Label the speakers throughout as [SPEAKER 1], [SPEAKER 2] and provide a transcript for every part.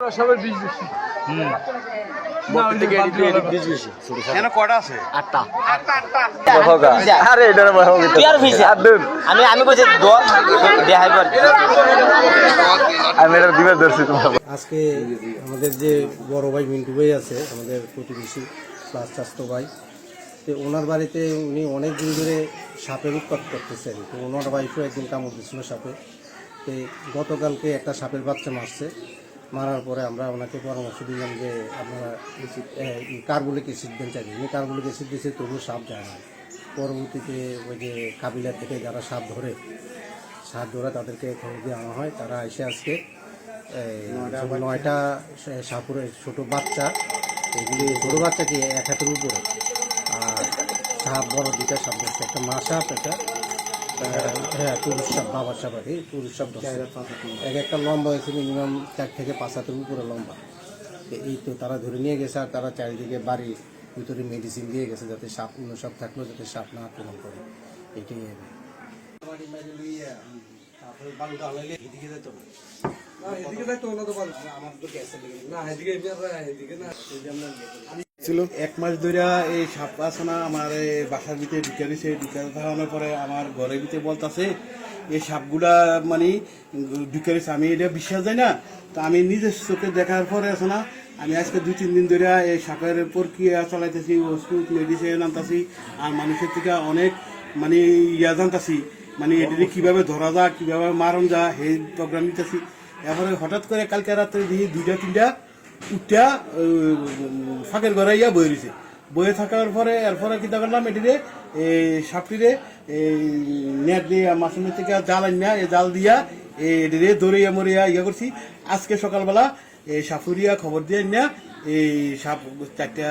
[SPEAKER 1] সবের বীজ বেশি
[SPEAKER 2] আমি আমি বলছি
[SPEAKER 3] আজকে আমাদের যে বড় ভাই মিন্টু ভাই আছে আমাদের প্রতিবেশী প্লাস স্বাস্থ্য ভাই তো ওনার বাড়িতে উনি অনেক দিন ধরে সাপের উৎপাত করতেছেন। তো ওনার ওয়াইফও একদিন কামড় দিচ্ছিল সাপে। তো গতকালকে একটা সাপের বাচ্চা মারছে। মারার পরে আমরা ওনাকে পরামর্শ দিলাম যে আপনারা কার্বলিক অ্যাসিড দেন চাই উনি কার্বলিক অ্যাসিড দিয়েছে তবুও সাপ যায় না। পরবর্তীতে ওই যে কাবিলার থেকে যারা সাপ ধরে সাপ ধরে তাদেরকে খবর দিয়ে আনা হয়। তারা এসে আজকে নয়টা সাপুরের ছোট বাচ্চা এগুলি ছোট বাচ্চা কি এক হাতের উপরে। আর সাপ বড় দুইটা সাপ একটা মা সাপ একটা হ্যাঁ পুরুষ সাপ বাবার সাপ আর কি পুরুষ সাপ এক একটা লম্বা হয়েছে মিনিমাম চার থেকে পাঁচ হাতের উপরে লম্বা। এই তো তারা ধরে নিয়ে গেছে আর তারা চারিদিকে বাড়ির ভিতরে মেডিসিন দিয়ে গেছে যাতে সাপ অন্য সাপ থাকলেও যাতে সাপ না আক্রমণ করে। এটাই আর কি।
[SPEAKER 4] ছিল। এক মাস ধরে এই সাপ আসনা আমার এই বাসার ভিতরে ঢুকে দিছে। ঢুকে থাকানোর পরে আমার ঘরের ভিতরে বলতাছে, এই সাপগুলা মানে ঢুকে দিছে, আমি এটা বিশ্বাস যাই না। তো আমি নিজের চোখে দেখার পরে আছে না, আমি আজকে দুই, তিন দিন ধরে এই সাপের প্রক্রিয়া চালাইতেছি, ওষুধ মেডিসিন আনতাছি, আর মানুষের থেকে অনেক মানে ইয়া জানতাছি মানে এটি কীভাবে ধরা যায়, কীভাবে মারণ যা সেই প্রোগ্রাম নিতেছি। এরপরে হঠাৎ করে কালকে রাত্রে দিয়ে দুইটা, তিনটা উঠা ফাঁকের ঘরে ইয়া বয়ে রয়েছে। বয়ে থাকার পরে এরপরে কিতা করলাম এটিরে এই সাপটিরে এই নেট দিয়ে মাছের থেকে জাল আনিয়া এই জাল দিয়া এটিরে দৌড়িয়া মরিয়া ইয়া করছি। আজকে সকালবেলা এই সাপুরিয়া খবর দিয়ে আনিয়া এই সাপ চারটা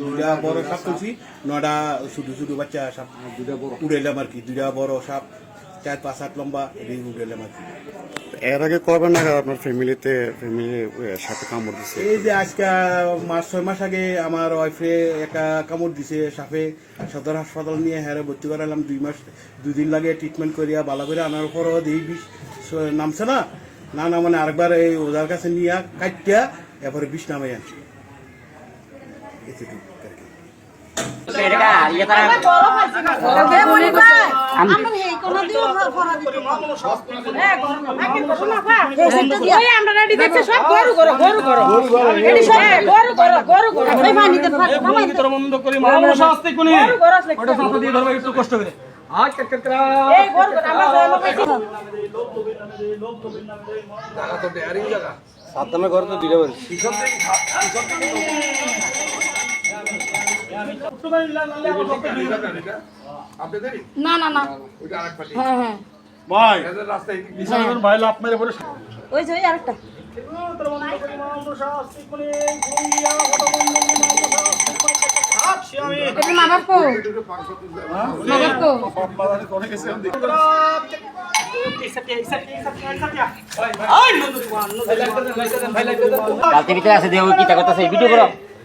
[SPEAKER 4] দুটা বড় সাপ করছি নটা ছোটো ছোটো বাচ্চা সাপ দুটা বড়। উড়াইলাম আর কি দুটা বড় সাপ। চার পাঁচ হাত লম্বা উড়াইলাম আর কি
[SPEAKER 5] এর আগে কবে নাগাদ আপনার ফ্যামিলিতে ফ্যামিলি সাথে কামড় দিছে?
[SPEAKER 4] এই যে আজকে মাস ছয় মাস আগে আমার ওয়াইফে একটা কামড় দিছে সাপে। সদর হাসপাতাল নিয়ে হ্যাঁ ভর্তি করালাম দুই মাস দুই দিন লাগে ট্রিটমেন্ট করিয়া ভালো করে আনার পরও এই বিষ। নামছে না? না না মানে আরেকবার এই ওজার কাছে নিয়ে কাটিয়া এরপরে বিষ নামে আনছি। এতটুকু আর কি।
[SPEAKER 1] কষ্ট করে
[SPEAKER 6] সাত
[SPEAKER 3] নামে ঘর তো দিলে
[SPEAKER 6] না না না। হ্যাঁ হ্যাঁ।
[SPEAKER 1] ভাই। বিশাল ভাই লাভ মেরে পড়ে।
[SPEAKER 6] ওই যে ওই আরেকটা। এটা মা বাপ কো মা বাপ কো
[SPEAKER 2] বালতি ভিতরে আছে দেহ কি তা করতেছে। ভিডিও করো।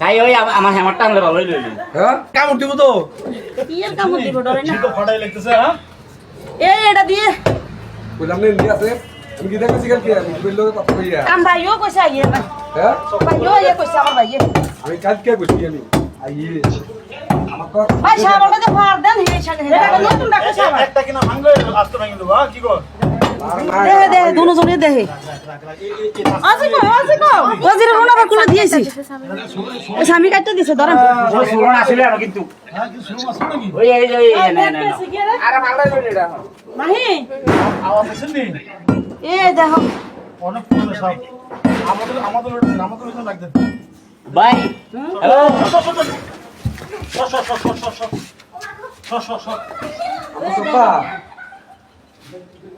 [SPEAKER 2] সাই ওই আম- আমার হ্যামারটা আনলে ভালোই লইলি।
[SPEAKER 1] কামড় দিব তো।
[SPEAKER 6] ইয়ের কামড় দিব ডরে না?
[SPEAKER 1] তো ফাটাই লাগতেছে হ্যাঁ?
[SPEAKER 6] এই এটা দিয়ে।
[SPEAKER 7] বললাম না ইন্ডিয়া আছে। আমি কি দেখাচ্ছি কালকে? আমি বলল কথা কইয়া
[SPEAKER 6] কাম ভাইও কইছে আইয়ে
[SPEAKER 7] হ্যাঁ?
[SPEAKER 6] ভাইও ইয়ে কইছে আমার ভাইয়ে।
[SPEAKER 7] আমি কালকে কইছি আমি। আইয়ে। আমার তো
[SPEAKER 6] ভাই সাবলটা তো ফার দেন হে সাথে এটা নতুন সাহেব
[SPEAKER 1] একটা কিনা ভাঙলে আসতে ভাঙি দেবো হ্যাঁ কি কর?
[SPEAKER 6] দেহে দেহে দুজনে দেহে। আছে কো আছে কো ওজির কোন আবার কোন দিয়েছি স্বামী কাটতে দিছে ধরেন
[SPEAKER 2] সুরন আসলে আর কিন্তু ওই এই এই না না
[SPEAKER 6] আরে ভালো লইলে এটা মাহি?
[SPEAKER 1] আওয়াজ আসেন
[SPEAKER 6] এ দেখো।
[SPEAKER 1] অনেক পুরনো সব আমাদের আমাদের আমাদের ওইখানে লাগবে
[SPEAKER 2] ভাই হ্যালো
[SPEAKER 1] সর সর সর সর সর সর সর সর
[SPEAKER 7] সোপা
[SPEAKER 2] আরও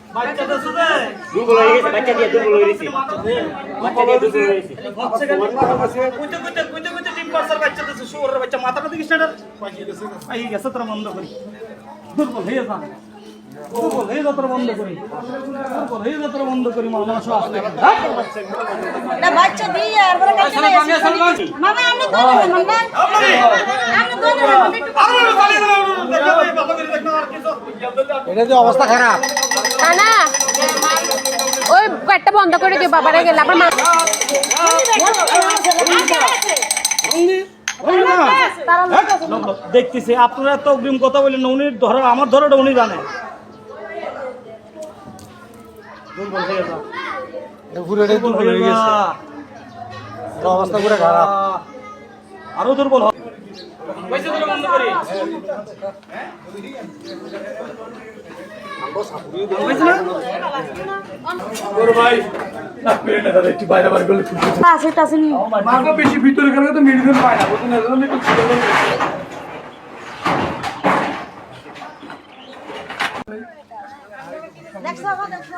[SPEAKER 1] দুর্বল হয়ে গেছে বাচ্চা দিয়ে দুর্বল হয়ে গেছে। বাচ্চা দিয়ে দুর্বল হয়ে গেছে।
[SPEAKER 2] কইতে কইতে কইতে কইতে টিম পাসার বাচ্চা তো শুয়োরের বাচ্চা মাথাটা দিকে স্টার্টার পাই গেছে তোরা বন্ধ করি। দুর্বল হয়ে যা হয়ে হয়ে
[SPEAKER 3] এটা যে অবস্থা খারাপ
[SPEAKER 8] না ওই পেটটা বন্ধ করে দিও বাবারে গেলে আবার মা
[SPEAKER 2] দেখতেছি আপনারা তো অগ্রিম কথা বলেন উনি ধরো আমার ধরোটা উনি জানে দুর্বল হয়ে যা
[SPEAKER 3] পুরোটাই দুর্বল হয়ে গেছে। অবস্থা পুরো খারাপ।
[SPEAKER 2] আরও দুর্বল হবে পয়সা ধরে বন্ধ করি।
[SPEAKER 7] বেশি ভিতরে গেলে তো মেডিসিন পায় না বুঝলেন এজন্য একটু ছোট করে
[SPEAKER 6] দেখছ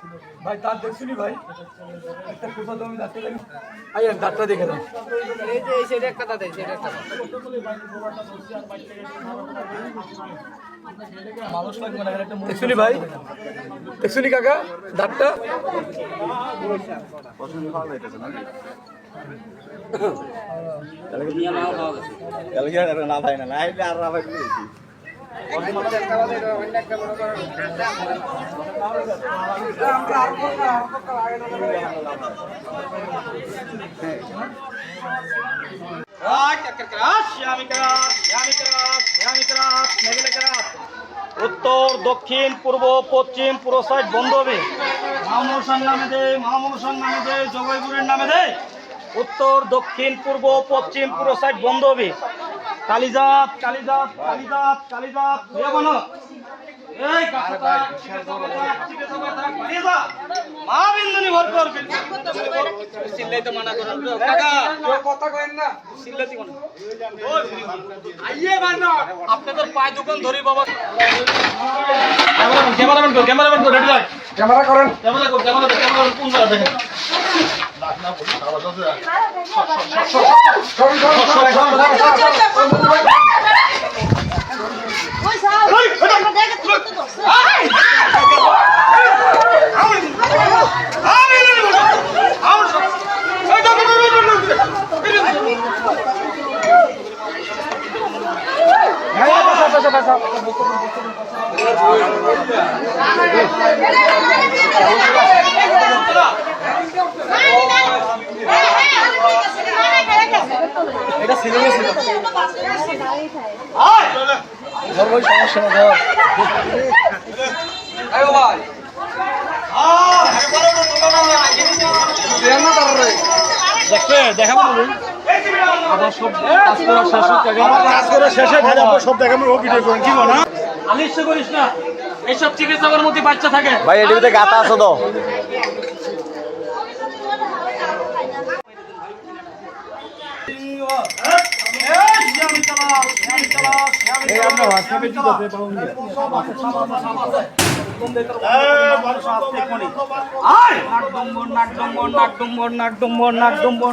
[SPEAKER 2] ভাই? এই, এই, একটা- একটা
[SPEAKER 7] ভাই তার দেখছিলি ভাই একটা কোথা তুমি ডাক্তার দেখি আই ডাক্তার দেখে দাও দেখছিলি ভাই। দেখছিলি কাকা ডাক্তার।
[SPEAKER 1] নিয়ে নাও খাওয়া গেছে।
[SPEAKER 2] উত্তর, দক্ষিণ, পূর্ব, পশ্চিম পুরো সাইড বন্ধ হবে। নামে দে মামনসার নামে দে, জগাইপুরের নামে দে। উত্তর, দক্ষিণ, পূর্ব, পশ্চিম পুরো সাইড বন্ধ হবে। কালিজাত কালিজাত কালিজাত কালিজাত। হয়ে বানো এই যা। মা বিন্দুনি ভর কর চিল্লাইতে মানা করো কাকা।
[SPEAKER 7] কথা না।
[SPEAKER 2] আপনাদের পায়ে দোকান ধরি বাবা। ক্যামেরাম্যান কো ক্যামেরাম্যান কো রেডি
[SPEAKER 7] ক্যামেরা করেন।
[SPEAKER 2] ক্যামেরা কো ক্যামেরা ক্যামেরা কোন জায়গা দেখেন?
[SPEAKER 6] ওই সাহেব দেখে তুমি তো ধরছো এটা সিরিয়াস ছিল
[SPEAKER 7] আয়ো ভাই।
[SPEAKER 2] দেখবে বলুন। আলিস্য করিস না এইসব চিকিৎসকের মধ্যে বাচ্চা থাকে।
[SPEAKER 1] ভাই এটিতে গাতা আছে তো।
[SPEAKER 2] নাকডম্বর নাকডম্বর নাকডম্বর নাকডম্বর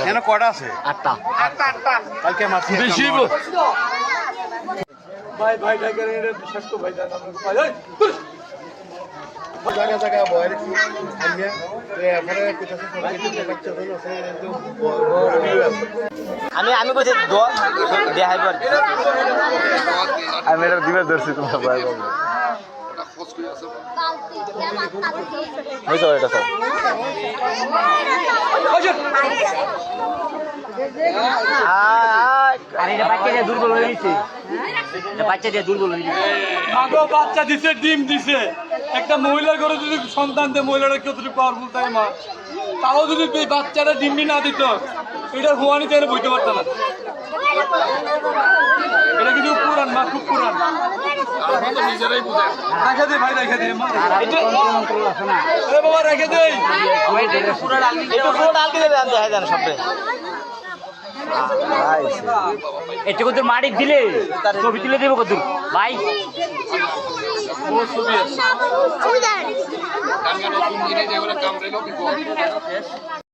[SPEAKER 4] এখানে কটা আছে
[SPEAKER 1] আটটা
[SPEAKER 4] কালকে মারছি
[SPEAKER 6] বেশি ভাই ভাই টাইগার এটা বিশ্বাস করো ভাই জানা ভাই
[SPEAKER 4] জায়গা জায়গা বয় রেখি আইয়া তো এরপরে কোথাও বাচ্চা ধরে আছে একদম
[SPEAKER 1] আমি আমি বলছি দোয়া আমি এটা দিবে ধরছি তোমার ভাই এটা আরে, এটা বাচ্চা দিয়ে দুর্বল হয়ে গেছে। বাচ্চা দিয়ে দুর্বল হয়ে গেছে।
[SPEAKER 6] মাগো, বাচ্চা দিছে, ডিম দিছে। একটা মহিলার ঘরে যদি সন্তান দেয়, মহিলারা কতটুকু পাওয়ারফুল তাই, মা? তাও যদি বাচ্চাটা ডিমবি না দিত এটা হুয়ানি তাই বইতে পারতো না। এটা কিন্তু পুরান মা খুব পুরান। রেখে দে ভাই রেখে দে বাবা রেখে দে।
[SPEAKER 1] পুরো ডাল দিয়ে দেন দেখাই দেন সবে একটু কত মাটি দিলে ছবি তুলে দেবো কত ভাই।
[SPEAKER 9] ছবি আছে